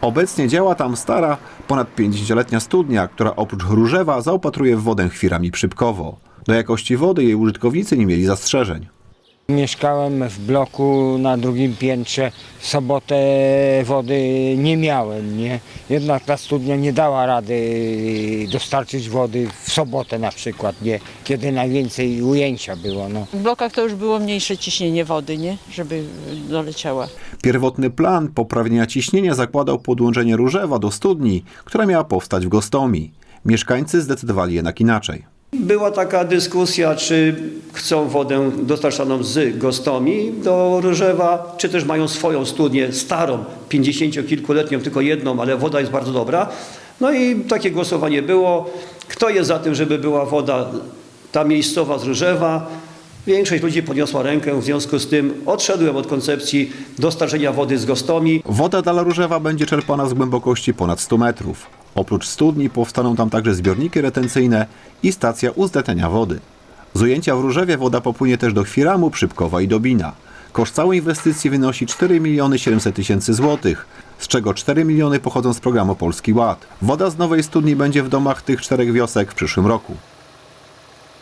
Obecnie działa tam stara, ponad 50-letnia studnia, która oprócz Różewa zaopatruje w wodę chwirami Przypkowo. Do jakości wody jej użytkownicy nie mieli zastrzeżeń. Mieszkałem w bloku na drugim piętrze. W sobotę wody nie miałem, nie? Jednak ta studnia nie dała rady dostarczyć wody w sobotę na przykład, nie? Kiedy najwięcej ujęcia było, no. W blokach to już było mniejsze ciśnienie wody, nie? Żeby doleciała. Pierwotny plan poprawienia ciśnienia zakładał podłączenie Różewa do studni, która miała powstać w Gostomi. Mieszkańcy zdecydowali jednak inaczej. Była taka dyskusja, czy chcą wodę dostarczaną z Gostomi do Różewa, czy też mają swoją studnię starą, 50-kilkuletnią, tylko jedną, ale woda jest bardzo dobra. No i takie głosowanie było. Kto jest za tym, żeby była woda ta miejscowa z Różewa? Większość ludzi podniosła rękę, w związku z tym odszedłem od koncepcji dostarczenia wody z Gostomi. Woda dla Różewa będzie czerpana z głębokości ponad 100 metrów. Oprócz studni powstaną tam także zbiorniki retencyjne i stacja uzdatniania wody. Z ujęcia w Różewie woda popłynie też do Chwiramu, Przypkowa i Dobina. Koszt całej inwestycji wynosi 4 miliony 700 tysięcy złotych, z czego 4 miliony pochodzą z programu Polski Ład. Woda z nowej studni będzie w domach tych czterech wiosek w przyszłym roku.